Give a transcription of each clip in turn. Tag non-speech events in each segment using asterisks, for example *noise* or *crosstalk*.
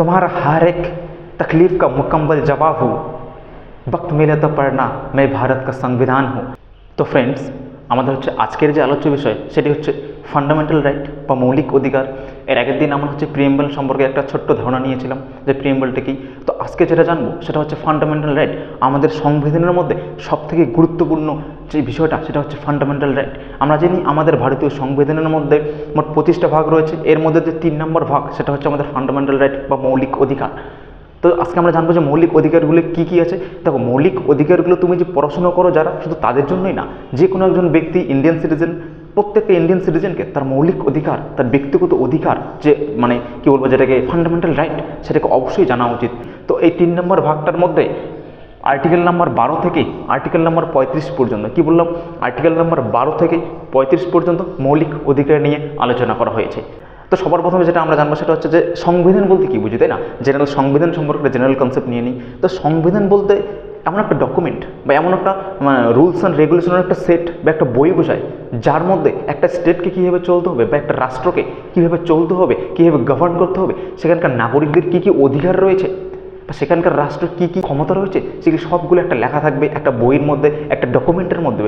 तुम्हारा हर एक तकलीफ का मुकम्मल जवाब हूँ वक्त मिले तो पढ़ना मैं भारत का संविधान हूँ তো ফ্রেন্ডস আমাদের হচ্ছে আজকের যে আলোচ্য বিষয় সেটি হচ্ছে ফান্ডামেন্টাল রাইট বা মৌলিক অধিকার। এর আগের দিন আমরা হচ্ছে প্রিয়েম্বল সম্পর্কে একটা ছোট্ট ধারণা নিয়েছিলাম যে প্রিয়েম্বলটা কি। তো আজকে যেটা জানব সেটা হচ্ছে ফান্ডামেন্টাল রাইট আমাদের সংবিধানের মধ্যে সবথেকে গুরুত্বপূর্ণ যে বিষয়টা সেটা হচ্ছে ফান্ডামেন্টাল রাইট আমরা জানি আমাদের ভারতীয় সংবিধানের মধ্যে মোট পঁচিশটা ভাগ রয়েছে। এর মধ্যে যে তিন নম্বর ভাগ সেটা হচ্ছে আমাদের ফান্ডামেন্টাল রাইট বা মৌলিক অধিকার। তো আজকে আমরা জানব যে মৌলিক অধিকারগুলো কী কী আছে। দেখো, মৌলিক অধিকারগুলো তুমি যে পড়াশোনা করো যারা, শুধু তাদের জন্যই না যে কোনো একজন ব্যক্তি ইন্ডিয়ান সিটিজেন প্রত্যেকটা ইন্ডিয়ান সিটিজেনকে তার মৌলিক অধিকার, তার ব্যক্তিগত অধিকার যে মানে কী বলব যেটাকে ফান্ডামেন্টাল রাইট সেটাকে অবশ্যই জানা উচিত। তো এই তিন নম্বর ভাগটার মধ্যে আর্টিকেল নাম্বার বারো থেকে আর্টিকেল নাম্বার পঁয়ত্রিশ পর্যন্ত, কি বললাম? আর্টিকেল নাম্বার বারো থেকে পঁয়ত্রিশ পর্যন্ত মৌলিক অধিকার নিয়ে আলোচনা করা হয়েছে। তো সবার প্রথমে যেটা আমরা জানব সেটা হচ্ছে যে সংবিধান বলতে কি বুঝি, তাই না? জেনারেল সংবিধান সম্পর্কে জেনারেল কনসেপ্ট নিয়ে নিই। তো সংবিধান বলতে এমন একটা ডকুমেন্ট বা এমন একটা রুলস অ্যান্ড রেগুলেশনের একটা সেট বা একটা বই বোঝায়, যার মধ্যে একটা স্টেটকে কীভাবে চলতে হবে বা একটা রাষ্ট্রকে কীভাবে চলতে হবে, কীভাবে গভর্ন করতে হবে, সেখানকার নাগরিকদের কী কী অধিকার রয়েছে বা সেখানকার রাষ্ট্রের কী কী ক্ষমতা রয়েছে, সেগুলি সবগুলো একটা লেখা থাকবে, একটা বইয়ের মধ্যে, একটা ডকুমেন্টের মধ্যে।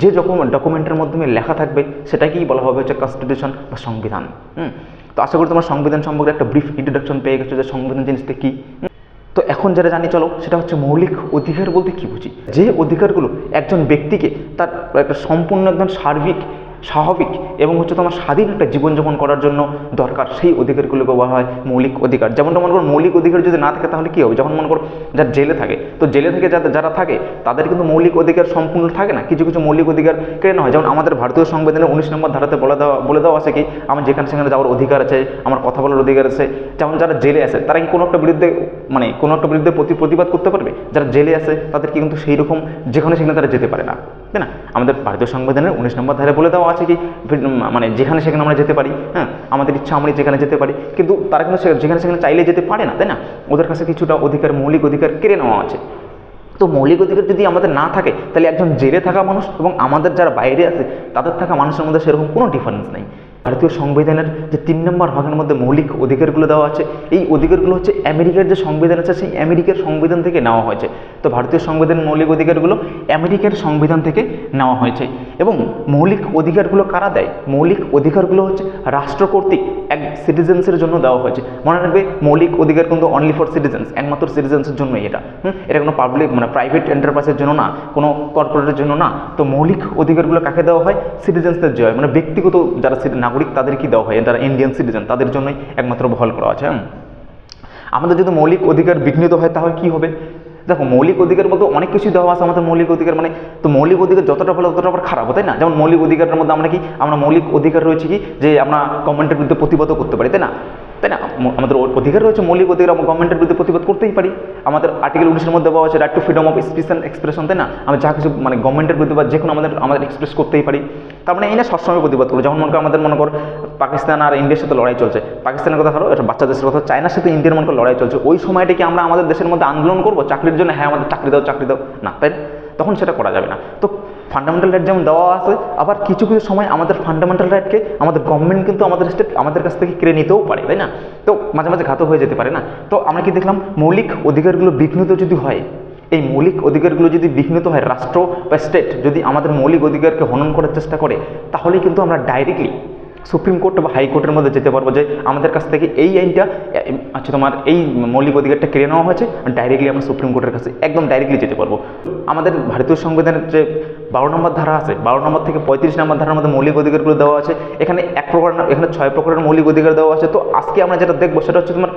যে ডকুমেন্ট ডকুমেন্টের মাধ্যমে লেখা থাকবে, সেটাকেই বলা হবে হচ্ছে কনস্টিটিউশন বা সংবিধান। হুম? তো আশা করি তোমার সংবিধান সম্পর্কে একটা ব্রিফ ইন্ট্রোডাকশন পেয়ে গেছো যে সংবিধান জিনিসটা কী। তো এখন যেটা জানি, চলো, সেটা হচ্ছে মৌলিক অধিকার বলতে কী বুঝি? যে অধিকারগুলো একজন ব্যক্তিকে তার একটা সম্পূর্ণ একজন সার্বিক স্বাভাবিক এবং হচ্ছে তোমার স্বাধীন একটা জীবনযাপন করার জন্য দরকার। সেই অধিকারগুলোকে বলা হয় মৌলিক অধিকার। যেমনটা মনে করো মৌলিক অধিকার যদি না থাকে তাহলে কী হবে? যখন মনে করো যারা জেলে থাকে, তো জেলে থেকে যারা যারা থাকে, তাদের কিন্তু মৌলিক অধিকার সম্পূর্ণ থাকে না। কিছু কিছু মৌলিক অধিকার নেওয়া হয়। যেমন আমাদের ভারতীয় সংবিধানের উনিশ নম্বর ধারাতে বলে দেওয়া বলে দেওয়া আছে কি, আমার যেখানে সেখানে যাওয়ার অধিকার আছে, আমার কথা বলার অধিকার আছে। যেমন যারা জেলে আছে, তারা কি কোনো একটা বিরুদ্ধে মানে কোনো একটা বিরুদ্ধে প্রতি প্রতিবাদ করতে পারবে? যারা জেলে আছে তাদেরকে কিন্তু সেই রকম যেখানে সেখানে তারা যেতে পারে না। তাই না? আমাদের ভারতীয় সংবিধানের উনিশ নম্বর ধারে বলে দেওয়া আছে কি মানে যেখানে সেখানে আমরা যেতে পারি হ্যাঁ আমাদের ইচ্ছা আমরা যেখানে যেতে পারি, কিন্তু তারা কিন্তু যেখানে সেখানে চাইলে যেতে পারে না, তাই না? ওদের কাছে কিছুটা অধিকার, মৌলিক অধিকার কেড়ে নেওয়া আছে। তো মৌলিক অধিকার যদি আমাদের না থাকে, তাহলে একজন জেলে থাকা মানুষ এবং আমাদের যারা বাইরে আছে, তাদের থাকা মানুষের মধ্যে সেরকম কোনো ডিফারেন্স নেই। ভারতীয় সংবিধানের যে তিন নম্বর ভাগের মধ্যে মৌলিক অধিকারগুলো দেওয়া আছে, এই অধিকারগুলো হচ্ছে আমেরিকার যে সংবিধান আছে, সেই আমেরিকার সংবিধান থেকে নেওয়া হয়েছে। তো ভারতীয় সংবিধানের মৌলিক অধিকারগুলো আমেরিকার সংবিধান থেকে নেওয়া হয়েছে। এবং মৌলিক অধিকারগুলো কারা দেয়? মৌলিক অধিকারগুলো হচ্ছে রাষ্ট্র কর্তৃক এক সিটিজেন্সের জন্য দেওয়া হয়েছে। মনে রাখবে, মৌলিক অধিকার কিন্তু অনলি ফর সিটিজেন্স একমাত্র সিটিজেন্সের জন্যই এটা। এটা কোনো পাবলিক মানে প্রাইভেট এন্টারপ্রাইজের জন্য না, কোনো কর্পোরেটের জন্য না। তো মৌলিক অধিকারগুলো কাকে দেওয়া হয়? সিটিজেন্সদের হয়। মানে ব্যক্তিগত যারা নাগরিক তাদেরকে দেওয়া হয়। যারা ইন্ডিয়ান সিটিজেন তাদের জন্যই একমাত্র বহাল করা আছে আমাদের যদি মৌলিক অধিকার বিঘ্নিত হয়, তাহলে কি হবে? দেখো, মৌলিক অধিকার বলতে অনেক কিছু দেওয়া আছে আমাদের মৌলিক অধিকার। মানে তো মৌলিক অধিকার যতটা ভালো, ততটা আবার খারাপ তাই না? যেমন মৌলিক অধিকারের মধ্যে আমরা কি? আমরা মৌলিক অধিকার রয়েছে কি? যে আমরা গভর্নমেন্টের বিরুদ্ধে প্রতিবাদ করতে পারি, তাই না? তাই না? আমাদের অধিকার রয়েছে, মৌলিক অধিকার আমরা গভর্নমেন্টের বিরুদ্ধে প্রতিবাদ করতেই পারি। আমাদের আর্টিকেল উনিশের মধ্যে বলা আছে right to freedom of speech and expression তাই না? আমরা যা কিছু মানে গভর্নমেন্টের বিরুদ্ধে বা যে কোনো আমাদের আমাদের এক্সপ্রেস করতেই পারি। তার মানে এই না সবসময় প্রতিবাদ করব। যেমন মনে করো, আমাদের মনে কর পাকিস্তান আর ইন্ডিয়ার সাথে লড়াই চলছে। পাকিস্তানের কথা ধরো, এটা বাচ্চা দেশের কথা, চায়নার সাথে ইন্ডিয়ার মনে লড়াই চলছে। ওই সময়টা কি আমরা আমাদের দেশের মধ্যে আন্দোলন করব? চাকরির জন্য হ্যাঁ আমাদের চাকরি দাও চাকরি দাও। না, তাই তখন সেটা করা যাবে না। তো ফান্ডামেন্টাল রাইট যেমন দেওয়া আছে, আবার কিছু কিছু সময় আমাদের ফান্ডামেন্টাল রাইটকে আমাদের গভর্নমেন্ট কিন্তু আমাদের স্টেট আমাদের কাছ থেকে কেড়ে নিতেও পারে, তাই না? তো মাঝে মাঝে ঘাতক হয়ে যেতে পারে, না? তো আমরা কি দেখলাম, মৌলিক অধিকারগুলো বিঘ্নিত যদি হয়, এই মৌলিক অধিকারগুলো যদি বিঘ্নিত হয়, রাষ্ট্র বা স্টেট যদি আমাদের মৌলিক অধিকারকে হনন করার চেষ্টা করে তাহলে কিন্তু আমরা ডাইরেক্টলি সুপ্রিম কোর্ট বা হাইকোর্টের মধ্যে যেতে পারব যে আমাদের কাছ থেকে এই আইনটা আচ্ছা তোমার এই মৌলিক অধিকারটা কেড়ে নেওয়া হয়েছে ডাইরেক্টলি আমরা সুপ্রিম কোর্টের কাছে একদম ডাইরেক্টলি যেতে পারব। আমাদের ভারতীয় সংবিধানের যে বারো নম্বর ধারা আছে, বারো নম্বর থেকে পঁয়ত্রিশ নম্বর ধারার মধ্যে মৌলিক অধিকারগুলো দেওয়া আছে, এখানে এক প্রকার এখানে ছয় প্রকারের মৌলিক অধিকার দেওয়া আছে, তো আজকে আমরা যেটা দেখব সেটা হচ্ছে তোমার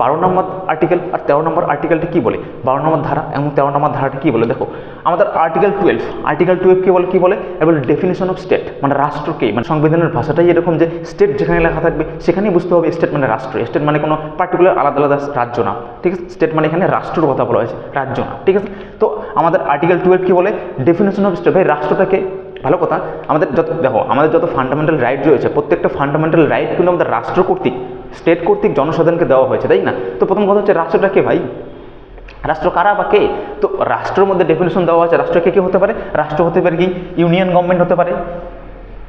বারো নম্বর আর্টিকেল আর তেরো নম্বর আর্টিকেলটা কী বলে? বারো নম্বর ধারা এবং তেরো নম্বর ধারাটা কী বলে? দেখো, আমাদের আর্টিকেল টুয়েলভ আর্টিকেল টুয়েলভ কী বলে কী বলে? এবার ডেফিনেশন অফ স্টেট মানে রাষ্ট্রকে মানে সংবিধানের ভাষাটাই এরকম যে স্টেট যেখানে লেখা থাকবে, সেখানেই বুঝতে হবে স্টেট মানে রাষ্ট্র। স্টেট মানে কোনো পার্টিকুলার আলাদা আলাদা রাজ্য না, ঠিক আছে? স্টেট মানে এখানে রাষ্ট্রের কথা বলা হয়েছে, রাজ্য না, ঠিক আছে? তো আমাদের আর্টিকেল টুয়েলভ কী বলে? ডেফিনেশন অফ স্টেট ভাই রাষ্ট্রটাকে ভালো কথা, আমাদের যত, দেখো, আমাদের যত ফান্ডামেন্টাল রাইট রয়েছে, প্রত্যেকটা ফান্ডামেন্টাল রাইট কিন্তু আমাদের রাষ্ট্র কর্তৃক স্টেট কর্তৃক জনসাধারণকে দেওয়া হয়েছে, তাই না? তো প্রথম কথা হচ্ছে রাষ্ট্রটা কে ভাই? রাষ্ট্র কারা বা কে? তো রাষ্ট্রের মধ্যে ডেফিনেশন দেওয়া আছে রাষ্ট্রকে কে হতে পারে? রাষ্ট্র হতে পারে কি? ইউনিয়ন গভর্নমেন্ট হতে পারে।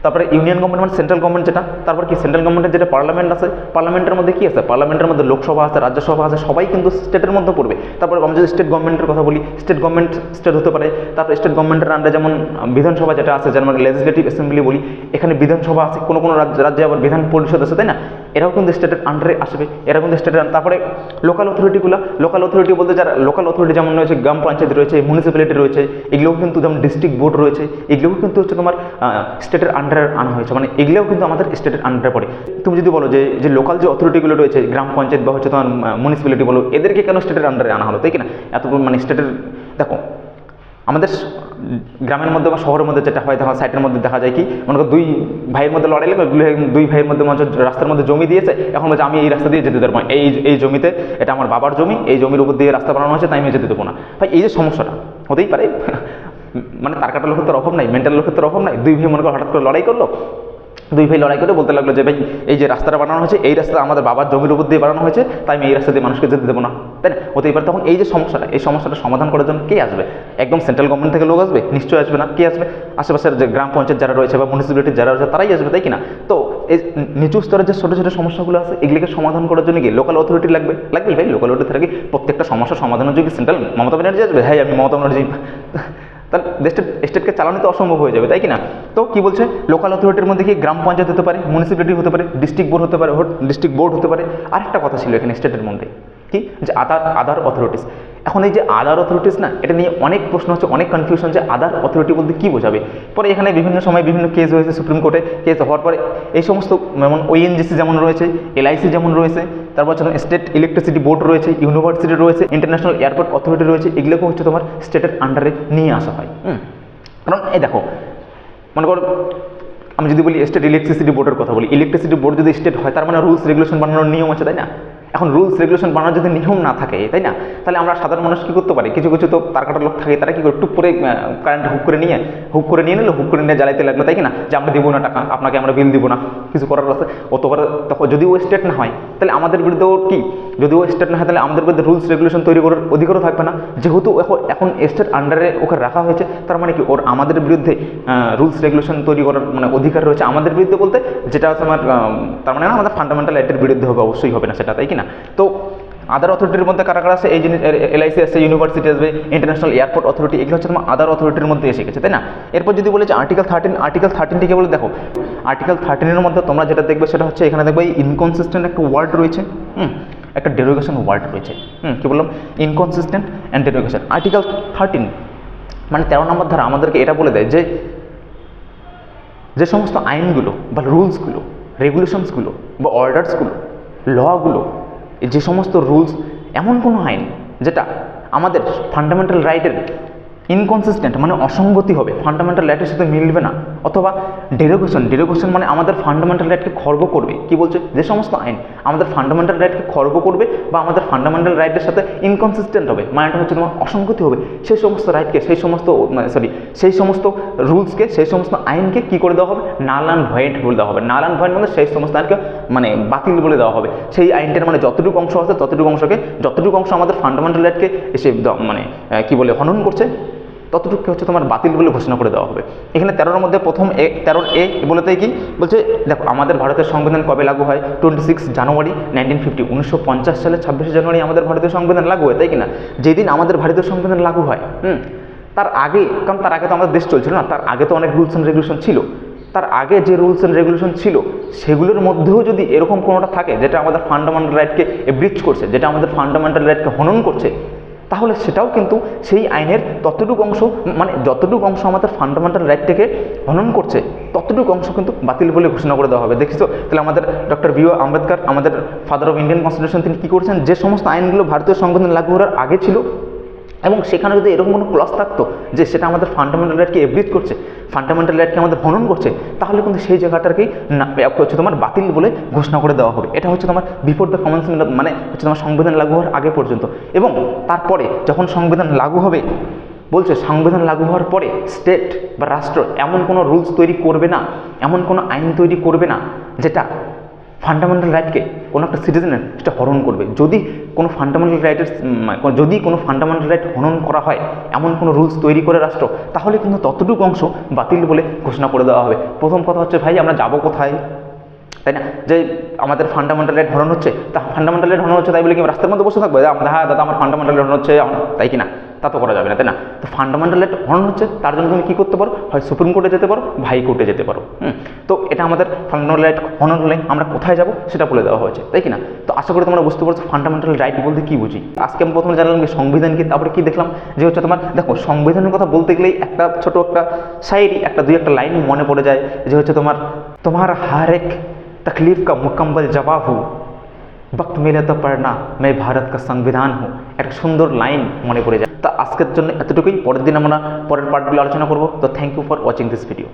তারপরে ইউনিয়ন গভর্নমেন্ট মানে সেন্ট্রাল গভর্নমেন্ট যেটা, তারপর কি সেন্ট্রাল গভর্নমেন্টের যেটা পার্লামেন্ট আছে পার্লামেন্টের মধ্যে কি আছে? পার্লামেন্টের মধ্যে লোকসভা আছে, রাজ্যসভা আছে, সবাই কিন্তু স্টেটের মধ্যে পড়বে। তারপর আমরা যদি স্টেট গভর্নমেন্টের কথা বলি স্টেট গভর্নমেন্ট স্টেট হতে পারে। তারপর স্টেট গভর্নমেন্টের আন্ডারে যেমন বিধানসভা যেটা আছে, যেমন লেজিসলেটিভ অ্যাসেম্বলি বলি, এখানে বিধানসভা আছে, কোনো কোনো রাজ্যে আবার বিধান পরিষদ আছে, তাই না? এরাও কিন্তু স্টেটের আন্ডারে আসবে এরা কিন্তু স্টেটের তারপরে লোকাল অথরিটিগুলো লোকাল অথরিটি বলতে যারা লোকাল অথরিটি যেমন রয়েছে, গ্রাম পঞ্চায়েত রয়েছে মিউনিসিপ্যালিটি রয়েছে, এগুলোও কিন্তু যেমন ডিস্ট্রিক্ট বোর্ড রয়েছে, এগুলোও কিন্তু হচ্ছে তোমার স্টেটের আন্ডারে আনা হয়েছে। মানে এগুলোও কিন্তু আমাদের স্টেটের আন্ডারে পড়ে। তুমি যদি বলো যে যে লোকাল যে অথরিটিগুলো রয়েছে, গ্রাম পঞ্চায়েত বা হচ্ছে তোমার মিউনিসিপ্যালিটি বলো, এদেরকে কেন স্টেটের আন্ডারে আনা হলো, তাই কি না এত মানে স্টেটের দেখো, আমাদের গ্রামের মধ্যে বা শহরের মধ্যে যেটা হয়, তখন সাইটের মধ্যে দেখা যায় কি, মনে করো দুই ভাইয়ের মধ্যে লড়াই লাগল, দুই- ভাইয়ের মধ্যে মনে রাস্তার মধ্যে জমি দিয়েছে, এখন বলছে আমি এই রাস্তা দিয়ে যেতে পারব। এই এই জমিতে, এটা আমার বাবার জমি, এই জমির উপর দিয়ে রাস্তা বানানো হয়েছে, তাই আমি যেতে দেবো না। ভাই, এই যে সমস্যাটা, হতেই পারে। *laughs* মানে তার কাটা লোকের তো অভাব নাই মেন্টাল লোকের তো অভাব নাই। দুই ভাই মনে করো হঠাৎ করে লড়াই করল দুই ভাই লড়াই করে বলতে লাগল যে, ভাই, এই যে রাস্তাটা বানানো হয়েছে, এই রাস্তা আমাদের বাবার জমির উপর দিয়ে বানানো হয়েছে, তাই আমি এই রাস্তা দিয়ে মানুষকে যেতে দেবো না। তাই না? হতে এবার তখন এই যে সমস্যাটা, এই সমস্যাটা সমাধান করার জন্য কে আসবে? একদম সেন্ট্রাল গভর্নমেন্ট থেকে লোক আসবে? নিশ্চয়ই আসবে না। কে আসবে? আশেপাশের যে গ্রাম পঞ্চায়েত যারা রয়েছে বা মিউনিসিপ্যালিটি যারা রয়েছে, তারাই আসবে, তাই কি না? তো এই নিচু স্তরের যে ছোটো ছোটো সমস্যাগুলো আছে, এগুলিকে সমাধান করার জন্য কি লোকাল অথরিটি লাগবে? লাগবে ভাই লোকাল অথরিটি থাকি প্রত্যেকটা সমস্যা সমাধানের জন্য সেন্ট্রাল মমতা ব্যানার্জি আসবে? হ্যাঁ আমি মমতা ব্যানার্জি। তাহলে দেশটা, স্টেটকে চালানো তো অসম্ভব হয়ে যাবে, তাই কি না? তো কি বলছে? লোকাল অথরিটির মধ্যে কি গ্রাম পঞ্চায়েত হতে পারে মিউনিসিপ্যালিটি হতে পারে ডিস্ট্রিক্ট বোর্ড হতে পারে ডিস্ট্রিক্ট বোর্ড হতে পারে? আরেকটা কথা ছিল এখানে স্টেটের মধ্যে, কি? যে আদার আদার অথরিটিস এখন এই যে আদার অথরিটিস না, এটা নিয়ে অনেক প্রশ্ন হচ্ছে, অনেক কনফিউশন যে আদার অথরিটি বলতে কী বোঝাবে? পরে এখানে বিভিন্ন সময় বিভিন্ন কেস হয়েছে সুপ্রিম কোর্টে কেস হওয়ার পরে এই সমস্ত, যেমন ওএনজিসি যেমন রয়েছে এলআইসি যেমন রয়েছে, তারপর হচ্ছে স্টেট ইলেকট্রিসিটি বোর্ড রয়েছে ইউনিভার্সিটি রয়েছে ইন্টারন্যাশনাল এয়ারপোর্ট অথরিটি রয়েছে এগুলোকে হচ্ছে তোমার স্টেটের আন্ডারে নিয়ে আসা হয় কারণ এই দেখো, মনে করো, আমি যদি বলি স্টেট ইলেকট্রিসিটি বোর্ডের কথা বলি ইলেকট্রিসিটি বোর্ড যদি স্টেট হয়, তার মানে রুলস রেগুলেশন বানানোর নিয়ম আছে, তাই না? এখন রুলস রেগুলেশন বানানোর যদি নিয়ম না থাকে, তাই না? তাহলে আমরা সাধারণ মানুষ কী করতে পারি? কিছু কিছু তো তার কাটার লোক থাকে, তারা কী করে? টুক করে কারেন্ট হুক করে নিয়ে, হুক করে নিয়ে নিলো হুক করে নিয়ে জ্বালাইতে লাগল, তাই কি না? যে আমরা দেবো না টাকা, আপনাকে আমরা বিল দিব না, কিছু করার আছে। অতবার তখন যদি ও স্টেট না হয়, তাহলে আমাদের বিরুদ্ধে ওর কি? যদি ও স্টেট না হয়, তাহলে আমাদের বিরুদ্ধে রুলস রেগুলেশন তৈরি করার অধিকারও থাকবে না। যেহেতু এখন স্টেট আন্ডারে ওকে রাখা হয়েছে, তার মানে কি? ওর আমাদের বিরুদ্ধে রুলস রেগুলেশন তৈরি করার মানে অধিকার রয়েছে আমাদের বিরুদ্ধে বলতে, যেটা হচ্ছে আমার তার মানে আমাদের ফান্ডামেন্টাল রাইটের বিরুদ্ধে হবে, অবশ্যই হবে না সেটা, তাই কি না? তো আদার অথরিটির মধ্যে কারা কারা আছে? এই জিনিস এলআইসি আসছে ইউনিভার্সিটি আসবে ইন্টারন্যাশনাল এয়ারপোর্ট অথরিটি এগুলো হচ্ছে তোমার আদার অথরিটির মধ্যে এসে গেছে, তাই না? এরপর যদি বলেছে আর্টিকেল থার্টিন আর্টিকেল থার্টিনটিকে বলে, দেখো আর্টিকেল থার্টিনের মধ্যে তোমরা যেটা দেখবে সেটা হচ্ছে এখানে দেখবে ইনকনসিস্টেন্ট একটা ওয়ার্ড রয়েছে, হুম? একটা ডেরোগেশন ওয়ার্ড রয়েছে, হুম? কী বললাম? Inconsistent and derogation article thirteen মানে তেরো নম্বর ধারা আমাদেরকে এটা বলে দেয় যে যে সমস্ত আইনগুলো বা রুলসগুলো রেগুলেশনসগুলো বা অর্ডার্সগুলো লগুলো যে সমস্ত রুলস এমন কোনো আইন যেটা আমাদের ফান্ডামেন্টাল রাইটের ইনকনসিস্টেন্ট মানে অসঙ্গতি হবে ফান্ডামেন্টাল রাইটের সাথে মিলবে না। অথবা ডেরোগেশন ডেরোগেশন মানে আমাদের ফান্ডামেন্টাল রাইটকে খর্ব করবে। কি বলছে? যে সমস্ত আইন, আমাদের ফান্ডামেন্টাল রাইটকে খর্ব করবে বা আমাদের ফান্ডামেন্টাল রাইটের সাথে ইনকনসিস্টেন্ট হবে। মানেটা হচ্ছে তোমার অসঙ্গতি হবে। সেই সমস্ত রাইটকে সেই সমস্ত সরি সেই সমস্ত রুলসকে সেই সমস্ত আইনকে কি করে দেওয়া হবে? নাল অ্যান্ড ভয়েড বলে দেওয়া হবে। নাল অ্যান্ড ভয়েড মানে সেই সমস্ত আইনকে মানে বাতিল বলে দেওয়া হবে। সেই আইনটার মানে যতটুকু অংশ আছে ততটুকু অংশকে, যতটুকু অংশ আমাদের ফান্ডামেন্টাল রাইটকে এসে মানে কি বলে, হনন করছে? ততটুকু হচ্ছে তোমার বাতিল বলে ঘোষণা করে দেওয়া হবে। এখানে তেরোর মধ্যে প্রথম এ, তেরোর এ বলতে কি? বলছে, দেখো, আমাদের ভারতের সংবিধান কবে লাগু হয়? Twenty six January nineteen fifty উনিশশো পঞ্চাশ সালে ছাব্বিশে জানুয়ারি আমাদের ভারতীয় সংবিধান লাগু হয়, তাই কি না? যেদিন আমাদের ভারতীয় সংবিধান লাগু হয়, হুম? তার আগে, কারণ তার আগে তো আমাদের দেশ চলছিল না, তার আগে তো অনেক রুলস অ্যান্ড রেগুলেশন ছিল। তার আগে যে রুলস অ্যান্ড রেগুলেশন ছিল, সেগুলোর মধ্যেও যদি এরকম কোনোটা থাকে, যেটা আমাদের ফান্ডামেন্টাল রাইটকে ব্রিচ করছে, যেটা আমাদের ফান্ডামেন্টাল রাইটকে হনন করছে তাহলে সেটাও কিন্তু সেই আইনের ততটুকু অংশ মানে যতটুকু অংশ আমাদের ফান্ডামেন্টাল রাইটটাকে হনন করছে, ততটুকু অংশ কিন্তু বাতিল বলে ঘোষণা করে দেওয়া হবে। দেখিস তাহলে আমাদের ডক্টর বি আম্বেদকর, আমাদের ফাদার অফ ইন্ডিয়ান কনস্টিটিউশন তিনি কী করছেন? যে সমস্ত আইনগুলো ভারতীয় সংবিধান লাগু করার আগে ছিল এবং সেখানে যদি এরকম কোনো ক্লস থাকতো যে সেটা আমাদের ফান্ডামেন্টাল রাইটকে এভ্রিজ করছে ফান্ডামেন্টাল রাইটকে আমাদের হনন করছে, তাহলে কিন্তু সেই জায়গাটাকেই হচ্ছে তোমার বাতিল বলে ঘোষণা করে দেওয়া হবে। এটা হচ্ছে তোমার বিফোর দ্য কমেন্সমেন্ট মানে হচ্ছে তোমার সংবিধান লাগু হওয়ার আগে পর্যন্ত। এবং তারপরে যখন সংবিধান লাগু হবে, বলছে সংবিধান লাগু হওয়ার পরে স্টেট বা রাষ্ট্র এমন কোনো রুলস তৈরি করবে না, এমন কোনো আইন তৈরি করবে না, যেটা ফান্ডামেন্টাল রাইটকে কোনো একটা সিটিজেনের সেটা হরণ করবে। যদি কোনো ফান্ডামেন্টাল রাইটের যদি কোনো ফান্ডামেন্টাল রাইট হনন করা হয়, এমন কোনো রুলস তৈরি করে রাষ্ট্র, তাহলে কিন্তু ততটুকু অংশ বাতিল বলে ঘোষণা করে দেওয়া হবে। প্রথম কথা হচ্ছে, ভাই, আমরা যাব কোথায়? তাই না? যে আমাদের ফান্ডামেন্টাল রেট হরণ হচ্ছে, তা ফান্ডামেন্টাল রেট হরণ হচ্ছে তাই বলে কি রাস্তার মধ্যে বসে থাকবে? আমাদের হ্যাঁ দাদা, আমার ফান্ডামেন্টাল হরণ হচ্ছে তাই কি না? তা তো করা যাবে না, তাই না? তো ফান্ডামেন্টাল রাইট হর্ন হচ্ছে তার জন্য তুমি কী করতে পারো? হয় সুপ্রিম কোর্টে যেতে পারো, ভাই কোর্টে যেতে পারো তো এটা আমাদের ফান্ডামেন্টাল রাইট হর্ন হলে আমরা কোথায় যাব সেটা বলে দেওয়া হয়েছে, তাই কি না? তো আশা করি তোমরা বুঝতে পারছ ফান্ডামেন্টাল রাইট বলতে কী বুঝি। আজকে আমি প্রথমে জানলাম যে সংবিধান কী, তারপরে কী দেখলাম? যে হচ্ছে তোমার, দেখো, সংবিধানের কথা বলতে গেলেই একটা ছোটো একটা সাইডই একটা দুই একটা লাইন মনে পড়ে যায় যে হচ্ছে তোমার তোমার হারেক তকলিফ কা মুকম্মল জবাব হু বক্ত মিলে তো পার না মে ভারত কা সংবিধান হুঁ একটা সুন্দর লাইন মনে পড়ে যায় তা আজকের জন্য এতটুকুই পরের দিন আমরা পরের পার্টগুলো আলোচনা করব তো thank you for watching this video